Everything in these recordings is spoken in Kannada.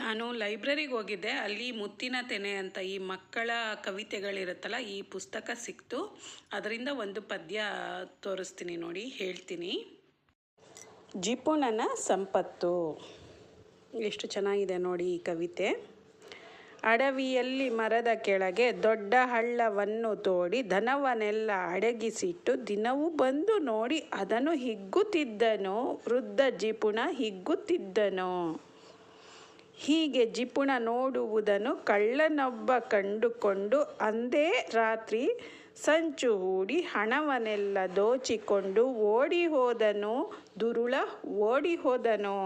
ನಾನು ಲೈಬ್ರರಿಗೆ ಹೋಗಿದ್ದೆ. ಅಲ್ಲಿ ಮುತ್ತಿನ ತೆನೆ ಅಂತ ಈ ಮಕ್ಕಳ ಕವಿತೆಗಳಿರುತ್ತಲ್ಲ, ಈ ಪುಸ್ತಕ ಸಿಕ್ತು. ಅದರಿಂದ ಒಂದು ಪದ್ಯ ತೋರಿಸ್ತೀನಿ ನೋಡಿ, ಹೇಳ್ತೀನಿ. ಜಿಪುಣನ ಸಂಪತ್ತು. ಎಷ್ಟು ಚೆನ್ನಾಗಿದೆ ನೋಡಿ ಈ ಕವಿತೆ. ಅಡವಿಯಲ್ಲಿ ಮರದ ಕೆಳಗೆ ದೊಡ್ಡ ಹಳ್ಳವನ್ನು ತೋಡಿ ಧನವನ್ನೆಲ್ಲ ಅಡಗಿಸಿಟ್ಟು ದಿನವೂ ಬಂದು ನೋಡಿ ಅದನ್ನು ಹಿಗ್ಗುತ್ತಿದ್ದನು. ವೃದ್ಧ ಜಿಪುಣ ಹಿಗ್ಗುತ್ತಿದ್ದನು. ಹೀಗೆ ಜಿಪುಣ ನೋಡುವುದನ್ನು ಕಳ್ಳನೊಬ್ಬ ಕಂಡುಕೊಂಡು ಅಂದೇ ರಾತ್ರಿ ಸಂಚು ಹೂಡಿ ಹಣವನ್ನೆಲ್ಲ ದೋಚಿಕೊಂಡು ಓಡಿ ಹೋದನು ದುರುಳ ಓಡಿ ಹೋದನು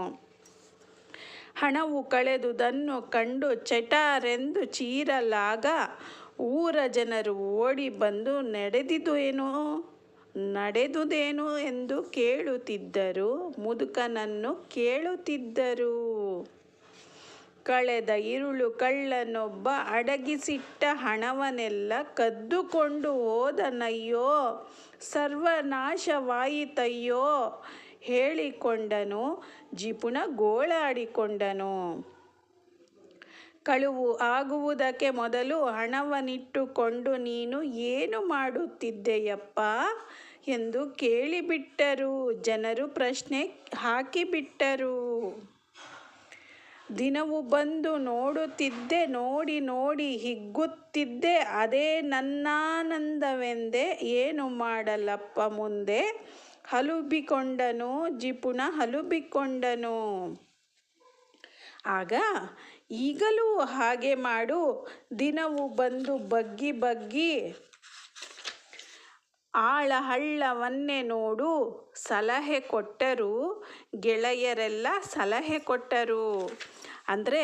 ಹಣವು ಕಳೆದುದನ್ನು ಕಂಡು ಚಟಾರೆಂದು ಚೀರಲಾಗ ಊರ ಜನರು ಓಡಿ ಬಂದು ನಡೆದಿದು ಏನು ನಡೆದುದೇನು ಎಂದು ಕೇಳುತ್ತಿದ್ದರು, ಮುದುಕನನ್ನು ಕೇಳುತ್ತಿದ್ದರು. ಕಳೆದ ಇರುಳು ಕಳ್ಳನೊಬ್ಬ ಅಡಗಿಸಿಟ್ಟ ಹಣವನ್ನೆಲ್ಲ ಕದ್ದುಕೊಂಡು ಹೋದನಯ್ಯೋ, ಸರ್ವನಾಶವಾಯಿತಯ್ಯೋ ಹೇಳಿಕೊಂಡನು, ಜಿಪುಣ ಗೋಳಾಡಿಕೊಂಡನು. ಕಳುವು ಆಗುವುದಕ್ಕೆ ಮೊದಲು ಹಣವನ್ನಿಟ್ಟುಕೊಂಡು, ನೀನು ಏನು ಮಾಡುತ್ತಿದ್ದೆಯಪ್ಪ ಎಂದು ಕೇಳಿಬಿಟ್ಟರು. ಜನರು ಪ್ರಶ್ನೆ ಹಾಕಿಬಿಟ್ಟರು. ದಿನವೂ ಬಂದು ನೋಡುತ್ತಿದ್ದೆ, ನೋಡಿ ನೋಡಿ ಹಿಗ್ಗುತ್ತಿದ್ದೆ, ಅದೇ ನನ್ನಾನಂದವೆಂದೆ ಏನು ಮಾಡಲಪ್ಪ ಮುಂದೆ? ಹಲುಬಿಕೊಂಡನು ಜಿಪುಣ, ಹಲುಬಿಕೊಂಡನು. ಆಗ ಈಗಲೂ ಹಾಗೆ ಮಾಡು, ದಿನವು ಬಂದು ಬಗ್ಗಿ ಬಗ್ಗಿ ಆಳ ಹಳ್ಳವನ್ನೇ ನೋಡು, ಸಲಹೆ ಕೊಟ್ಟರು ಗೆಳೆಯರೆಲ್ಲ ಸಲಹೆ ಕೊಟ್ಟರು. ಅಂದರೆ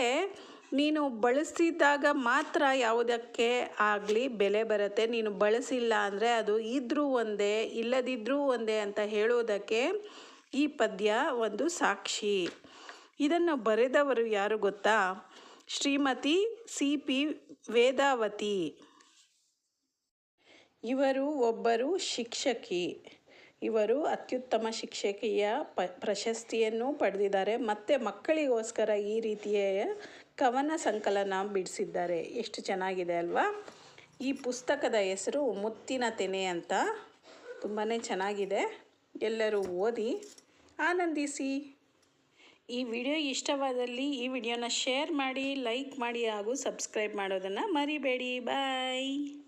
ನೀನು ಬಳಸಿದಾಗ ಮಾತ್ರ ಯಾವುದಕ್ಕೆ ಆಗಲಿ ಬೆಲೆ ಬರುತ್ತೆ. ನೀನು ಬಳಸಿಲ್ಲ ಅಂದರೆ ಅದು ಇದ್ರೂ ಒಂದೇ, ಇಲ್ಲದಿದ್ರೂ ಒಂದೇ ಅಂತ ಹೇಳೋದಕ್ಕೆ ಈ ಪದ್ಯ ಒಂದು ಸಾಕ್ಷಿ. ಇದನ್ನು ಬರೆದವರು ಯಾರು ಗೊತ್ತಾ? Shrimati C P Vedavathi. ಇವರು ಒಬ್ಬರು ಶಿಕ್ಷಕಿ. ಇವರು ಅತ್ಯುತ್ತಮ ಶಿಕ್ಷಕಿಯ ಪ, ಪ್ರಶಸ್ತಿಯನ್ನು ಪಡೆದಿದ್ದಾರೆ. ಮತ್ತು ಮಕ್ಕಳಿಗೋಸ್ಕರ ಈ ರೀತಿಯ ಕವನ ಸಂಕಲನ ಬಿಡಿಸಿದ್ದಾರೆ. ಎಷ್ಟು ಚೆನ್ನಾಗಿದೆ ಅಲ್ವಾ? ಈ ಪುಸ್ತಕದ ಹೆಸರು ಮುತ್ತಿನ ತೆನೆ ಅಂತ. ತುಂಬಾ ಚೆನ್ನಾಗಿದೆ. ಎಲ್ಲರೂ ಓದಿ ಆನಂದಿಸಿ. ಈ ವಿಡಿಯೋ ಇಷ್ಟವಾದಲ್ಲಿ ಈ ವಿಡಿಯೋನ ಶೇರ್ ಮಾಡಿ, ಲೈಕ್ ಮಾಡಿ ಹಾಗೂ ಸಬ್ಸ್ಕ್ರೈಬ್ ಮಾಡೋದನ್ನು ಮರಿಬೇಡಿ. ಬಾಯ್.